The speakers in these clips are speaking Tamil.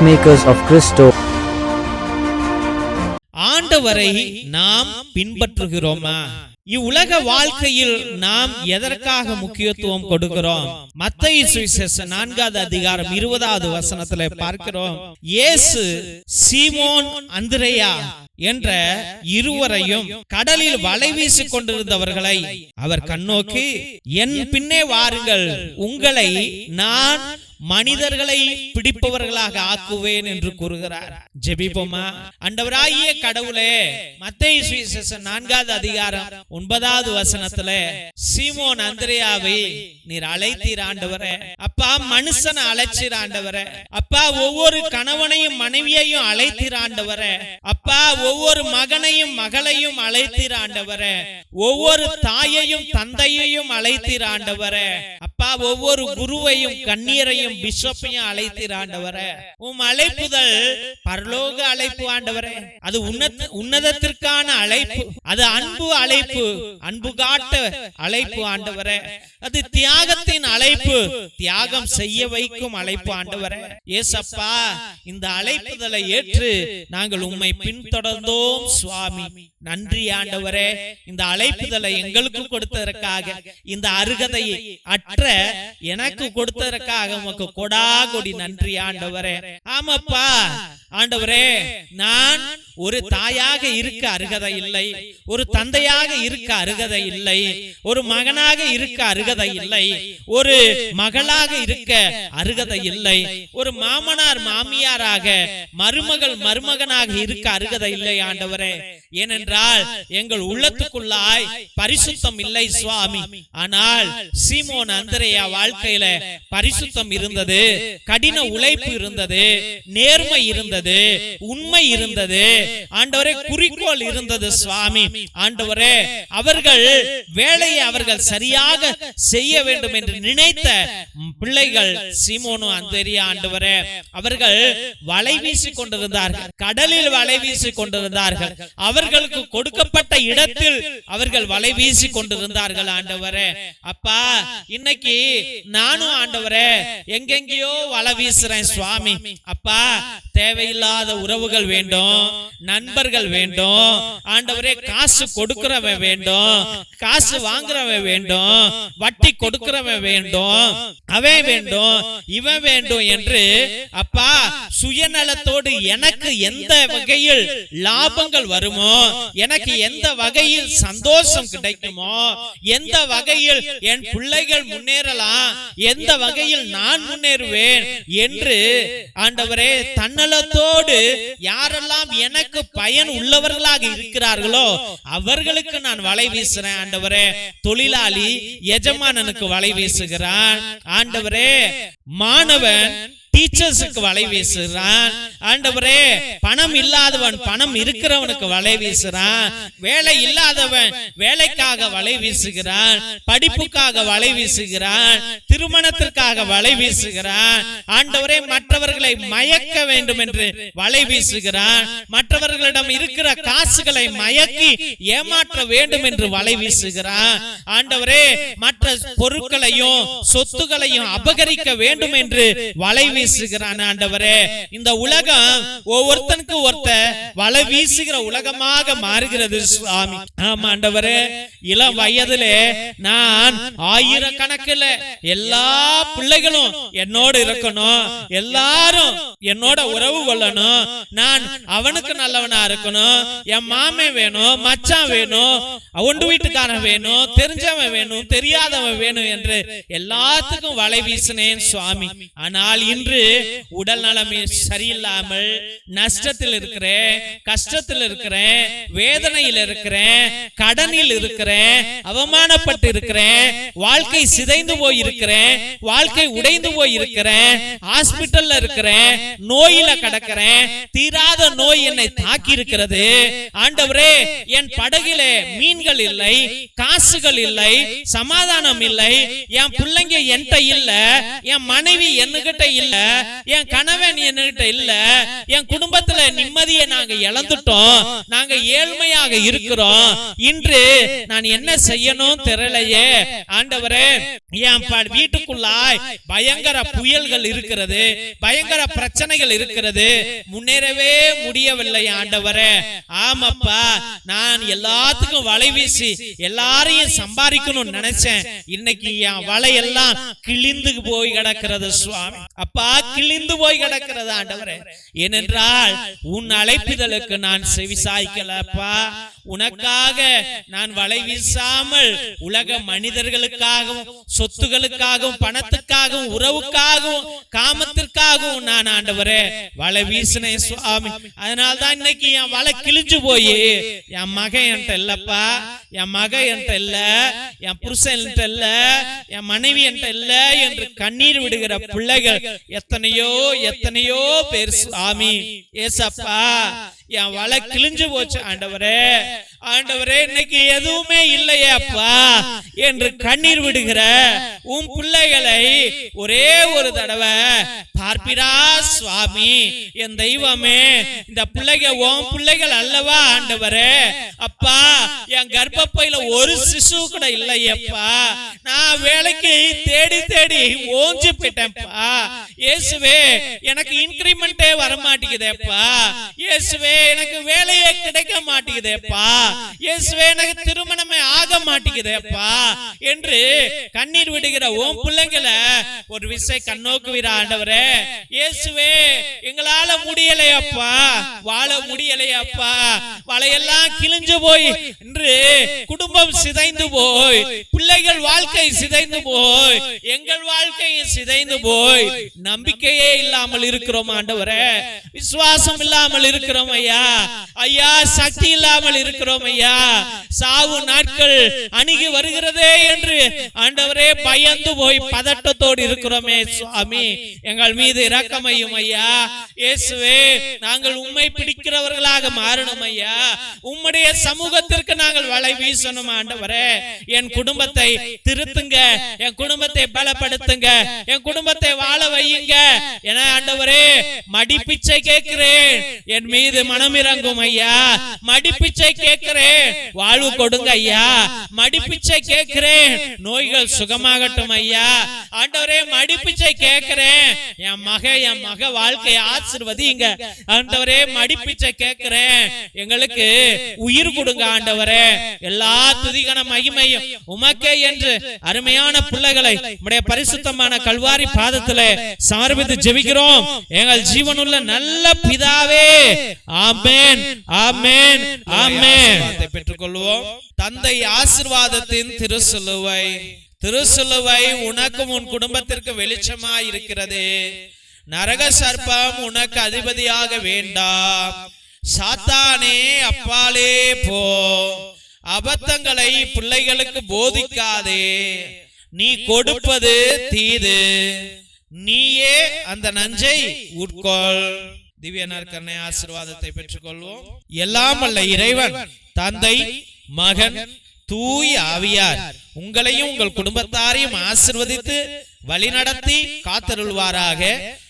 peacemakers of Christo. ஆண்டவரை நாம் பின்பற்றுகிறோமா? இவ்வுலக வாழ்க்கையில் நாம் எதற்காக முக்கியத்துவம் கொடுக்கிறோம்? மத்திய சுவிசேஷ நான்காவது அதிகாரம் இருபதாவது வசனத்துல பார்க்கிறோம். இயேசு சீமோன் அந்திரையா என்ற இருவரையும் கடலில் வலை வீசிக் கொண்டிருந்தவர்களை அவர் கண்ணோக்கி என் பின்னே வாருங்கள் உங்களை நான் மனிதர்களை பிடிப்பவர்களாக ஆக்குவேன் என்று கூறுகிறார். ஜெபிப்போமா? அண்டவராகிய கடவுளே மத்திய சுவிசேஷம் நான்காவது அதிகாரம் ஒன்பதாவது வசனத்துல சீமோன் அந்திரேயாவை நீர் அழைத்தீர் ஆண்டவரே. அப்பா மனுஷனை அழைச்சீர் ஆண்டவரே. அப்பா ஒவ்வொரு கணவனையும் மனைவியையும் அழைத்தீர் ஆண்டவரே. அப்பா ஒவ்வொரு மகனையும் மகளையும் அழைத்தீர் ஆண்டவரே. ஒவ்வொரு தாயையும் தந்தையையும் அழைத்தீர் ஆண்டவரே. அப்பா ஒவ்வொரு குருவையும் கண்ணீரையும் பிஷப்பையும் அழைத்தீர் ஆண்டவரே. உம் அழைப்புதல் பரலோக அழைப்பு ஆண்டவரே. அது உன்னத உன்னதத்திற்கான அழைப்பு. அது அன்பு அழைப்பு. அன்பு காட்ட அழைப்பு ஆண்டவரே. அது தியாகத்தின் அழைப்பு. தியாகம் செய்ய வைக்கும் அழைப்பு ஆண்டவரே. ஏசப்பா இந்த அழைப்புதலை ஏற்று நாங்கள் உம்மை பின்தொடர்ந்தோம் சுவாமி. நன்றி ஆண்டவரே இந்த அழைப்புதலை எங்களுக்கு கொடுத்ததற்காக இந்த அருகதையை அற்ற எனக்கு கொடுத்ததற்காக உமக்கு கொடா கொடி நன்றி ஆண்டவரே. ஆமாப்பா. ஆண்டவரே நான் ஒரு தாயாக இருக்க அருகதை இல்லை. ஒரு தந்தையாக இருக்க அருகதை இல்லை. ஒரு மகனாக இருக்க அருகதை இல்லை. ஒரு மகளாக இருக்க அருகதை இல்லை. ஒரு மாமனார் மாமியாராக மருமகள் மருமகனாக இருக்க அருகதை இல்லை ஆண்டவரே. ஏனென்றால் எங்கள் உள்ளத்துக்குள்ளாய் பரிசுத்தம் இல்லை சுவாமி. ஆனால் சீமோன் அந்தரையா வாழ்க்கையில பரிசுத்தம் இருந்தது கடின உழைப்பு இருந்தது நேர்மை இருந்தது உண்மை இருந்தது. ஆண்டவரே குறிக்கோள் இருந்தது சுவாமி. ஆண்டவரே அவர்கள் வேலையை அவர்கள் சரியாக செய்ய வேண்டும் என்று நினைத்த பிள்ளைகள் சீமோனு அந்தரியா ஆண்டவரே அவர்கள் வலை வீசிக் கொண்டிருந்தார்கள் கடலில் வலை வீசிக் கொண்டிருந்தார்கள். அவர்களுக்கு கொடுக்கப்பட்ட இடத்தில் அவர்கள் வலை வீசி கொண்டிருந்தார்கள் ஆண்டவரே. அப்பா இன்னைக்கு நானும் ஆண்டவரே எங்கெங்கயோ வலை வீசுறேன் சுவாமி. அப்பா தேவையில்லாத உறவுகள் வேண்டும் நண்பர்கள் வேண்டும் ஆண்டவரே காசு கொடுக்கிறவன் வேண்டும் காசு வாங்குறவன் வேண்டும் வட்டி கொடுக்கிறவன் வேண்டும் அவன் வேண்டும் இவன் வேண்டும் என்று அப்பா சுயநலத்தோடு எனக்கு எந்த வகையில் லாபங்கள் வருமோ எனக்கு எந்த வகையில் சந்தோஷம் கிடைக்குமோ எந்த வகையில் என் பிள்ளைகள் முன்னேறலாம் எந்த வகையில் நான் முன்னேறுவேன் என்று ஆண்டவரே தன்னலத்தோடு யாரெல்லாம் எனக்கு பயன் உள்ளவர்களாக இருக்கிறார்களோ அவர்களுக்கு நான் வலை வீசுறேன். ஆண்டவரே தொழிலாளி எஜமானனுக்கு வலை வீசுகிறான். ஆண்டவரே மாணவன் டீச்சர்ஸுக்கு வலை வீசுறான். ஆண்டவரே பணம் இல்லாதவன் பணம் இருக்கிறவனுக்கு வலை வீசுறான். வேலை இல்லாதவன் வேலைக்காக வலை வீசுகிறான். படிப்புக்காக வலை வீசுகிறான். திருமணத்திற்காக வலை வீசுகிறான். ஆண்டவரே மற்றவர்களை மயக்க வேண்டும் என்று வலை வீசுகிறான். மற்றவர்களிடம் இருக்கிற காசுகளை மயக்கி ஏமாற்ற வேண்டும் என்று வலை வீசுகிறான். ஆண்டவரே மற்ற பொருட்களையும் சொத்துகளையும் அபகரிக்க வேண்டும் என்று வலை வீசுகிறான் ஆண்டவரே. இந்த உலகம் ஒவ்வொருத்தனுக்கு ஒருத்த வலை வீசுகிற உலகமாக மாறுகிறது சுவாமி. ஆமா ஆண்டவரே. இளம் வயதிலே நான் ஆயிரக்கணக்கில் எல்லா பிள்ளைகளும் என்னோட இருக்கணும். எல்லாரும் என்னோட உறவு கொள்ளணும். நான் அவனுக்கு நல்லவனா இருக்கணும். என் மாமே வேணும் மச்சான் வேணும் ஒன்று வீட்டுக்காரன் வேணும் தெரிஞ்சவன் வேணும் தெரியாதவன் வேணும் என்று எல்லாத்துக்கும் வலை வீசினேன் சுவாமி. ஆனால் இன்று உடல் நலமே சரியில்லாமல் நஷ்டத்தில் இருக்கிறேன் கஷ்டத்தில் இருக்கிறேன் வேதனையில் இருக்கிறேன் கடனில் இருக்கிறேன் அவமானப்பட்டு இருக்கிறேன் வாழ்க்கை சிதைந்து போய் இருக்கிறேன் வாழ்க்கை உடைந்து போய் இருக்கிறேன் ஹாஸ்பிட்டல்ல இருக்கிறேன் நோயில கடக்கிறேன் தீராத நோய் என்னை தாக்கி இருக்கிறது ஆண்டவரே என் படகிலே மீன்கள் இல்லை காசுகள் இல்லை சமாதானம் இல்லை என் பிள்ளைங்க என்கிட்ட இல்ல என் மனைவி என்கிட்ட இல்ல என் கணவன் என்கிட்ட இல்ல. என் குடும்பத்துல நிம்மதியை நாங்க இழந்துட்டோம். நாங்க ஏழ்மையாக இருக்கிறோம். இன்று நான் என்ன செய்யணும் தெரியலையே. ஆண்டவரே என் வீட்டுக்குள்ளாய் பயங்கர புயல்கள் இருக்கிறது. பயங்கர பிரச்சனைகள் இருக்கிறது. முன்னேறவே முடியவில்லை ஆண்டவரே. ஆமாப்பா நான் எல்லாத்துக்கும் வலை வீசி எல்லாரையும் சம்பாதிக்கணும்னு நினைச்சேன். இன்னைக்கு என் வலையெல்லாம் கிழிந்து போய் கிடக்கிறது சுவாமி. அப்பா கிழிந்து போய் கிடக்கிறது ஆண்டவரே. ஏனென்றால் உன் அழைப்புதலுக்கு நான் செவிசாய்க்கலப்பா. உனக்காக நான் வலை வீசாமல் உலக மனிதர்களுக்காகவும் சொத்துகளுக்காகவும் பணத்துக்காகவும் உறவுக்காகவும் காமத்திற்காகவும் நான் ஆண்டவரே வலை வீசினேன் சுவாமி. அதனால தான் இன்னைக்கு என் வலை கிழிஞ்சு போய். என் மகன் என்கிட்ட இல்லப்பா. என் மக என்கிட்ட இல்ல. என் புருஷன் என்கிட்ட இல்ல. என் மனைவி என்கிட்ட இல்ல என்று கண்ணீர் விடுகிற பிள்ளைகள் எத்தனையோ எத்தனையோ பேர் சுவாமி. ஏசப்பா என் வலை கிழிஞ்சு போச்சு ஆண்டவரே. ஆண்டவரே இன்னைக்கு எதுவுமே இல்லையே அப்பா. என்று கண்ணீர் விடுகிற உன் பிள்ளைகளை ஒரே ஒரு தடவை பார்ப்பிரா சுவாமி என் தெய்வமே இந்த பிள்ளைங்க உன் பிள்ளைகள் அல்லவா ஆண்டவரே? அப்பா என் கர்ப்பப்பையில ஒரு சிசு கூட இல்லையப்பா நான் வேலைக்கு தேடி தேடி ஓஞ்சு போயிட்டேன்ப்பா. இயேசுவே எனக்கு இன்கிரிமெண்டே வர மாட்டேங்குதேப்பா இயேசுவே எனக்கு வேலையே கிடைக்க மாட்டேங்குதேப்பா இயேசுவே எனக்கு திருமணமே ஆக மாட்டேங்குதேப்பா என்று கண்ணீர் விடுகிற உன் பிள்ளைங்களை ஒரு விசை கண்ணோக்குவீர ஆண்டவரே. இயேசுவே எங்களால முடியலையப்பா. வாழ முடியலையப்பா. வலையெல்லாம் கிழிஞ்சு போய் என்று குடும்பம் சிதைந்து போய். பிள்ளைகள் வாழ்க்கை சிதைந்து போய். எங்கள் வாழ்க்கையும் சிதைந்து போய். நம்பிக்கையே இல்லாமல் இருக்கிறோம் ஆண்டவரே. விசுவாசம் இல்லாமல் இருக்கிறோம் ஐயா. ஐயா. சக்தி இல்லாமல் இருக்கிறோம் ஐயா. சாவு நாட்கள் அணுகி வருகிறதே என்று ஆண்டவரே பயந்து போய் பதட்டத்தோடு இருக்கிறோமே சுவாமி. எங்கள் மீது இரக்கமையும் ஐயா. இயேசுவே நாங்கள் உண்மை பிடிக்கிறவர்களாக மாறணும் ஐயா. உம்முடைய சமூகத்திற்கு நாங்கள் வலை வீசணும் ஆண்டவரே. என் குடும்பத்தை திருத்துங்க என் குடும்பத்தை பலப்படுத்துங்க என் குடும்பத்தை வாழ வையுங்க. என ஆண்டவரே மடிப்பிச்சை கேட்கிறேன். என் மீது மனமிறங்கும் ஐயா. மடிப்பிச்சை கேட்கிறேன். வாழ்வு கொடுங்க ஐயா. மடிப்பிச்சை கேட்கிறேன். நோய்கள் சுகமாகட்டும் ஐயா. ஆண்டவரே மடிப்பிச்சை கேட்கிறேன். என் மக என் மக வாழ்க்கையை ஆசிர்வதிங்க. ஆண்டவரே மடிப்பிச்சை கேட்கிறேன். எங்களுக்கு உயிர் கொடுங்க ஆண்டவரே. எல்லா துதிகன மகிமையும் உமக்கே என்று அருமையான பிள்ளைகளை உம்முடைய பரிசுத்தமான கல்வாரி பாதத்திலே சமர்ப்பித்து ஜெபிக்கிறோம். எங்கள் ஜீவனுள்ள நல்ல பிதாவே. ஆமென். ஆமென். பெற்றுக் பெற்றுக்கொள்வோம். தந்தை ஆசிர்வாதத்தின் திருசிலுவை திருசிலுவை உனக்கும் உன் குடும்பத்திற்கு வெளிச்சமா இருக்கிறது. நரக சர்ப்பம் உனக்கு அதிபதியாக வேண்டாம். சாத்தானே அப்பாலே போ. அபத்தங்களை பிள்ளைகளுக்கு போதிக்காதே. நீ கொடுப்பது தீது. நீயே அந்த நஞ்சை உட்கொள். திவ்ய நற்கரணை ஆசீர்வாதத்தை பெற்றுக்கொள்வோம். எல்லாம் அல்ல இறைவன் தந்தை மகன் தூய் ஆவியார். உங்களையும் உங்கள் குடும்பத்தாரையும் ஆசிர்வதித்து வழிநடத்தி காத்தருள்வாராக.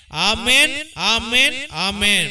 ஆமென் ஆமென் ஆமென்.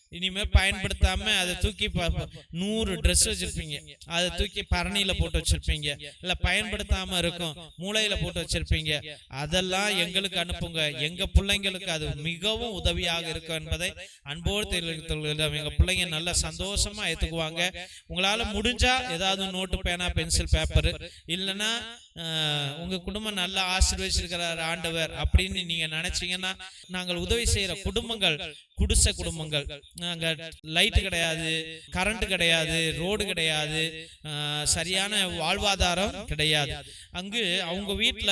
இனிமே பயன்படுத்தாம அதை தூக்கி நூறு ட்ரெஸ் வச்சிருப்பீங்க. அதை தூக்கி பரணியில போட்டு வச்சிருப்பீங்க. இல்ல பயன்படுத்தாம இருக்கும். மூளையில போட்டு வச்சிருப்பீங்க. அதெல்லாம் எங்களுக்கு அனுப்புங்க. எங்க பிள்ளைங்களுக்கு அது மிகவும் உதவியாக இருக்கும் என்பதை அன்போடு தெரிவித்துள்ளோம் எங்க பிள்ளைங்க நல்ல சந்தோஷமா ஏத்துக்குவாங்க. உங்களால முடிஞ்சா ஏதாவது நோட்டு பேனா பென்சில் பேப்பர் இல்லைன்னா உங்கள் உங்க குடும்பம் நல்லா ஆசீர்வதிச்சிருக்கிறார் ஆண்டவர் அப்படின்னு நீங்க நினைச்சீங்கன்னா நாங்கள் உதவி செய்யற குடும்பங்கள் குடிசை குடும்பங்கள். நாங்க லைட் கிடையாது கரண்ட் கிடையாது ரோடு கிடையாது ஆஹ், சரியான வாழ்வாதாரம் கிடையாது. அங்கு அவங்க வீட்ல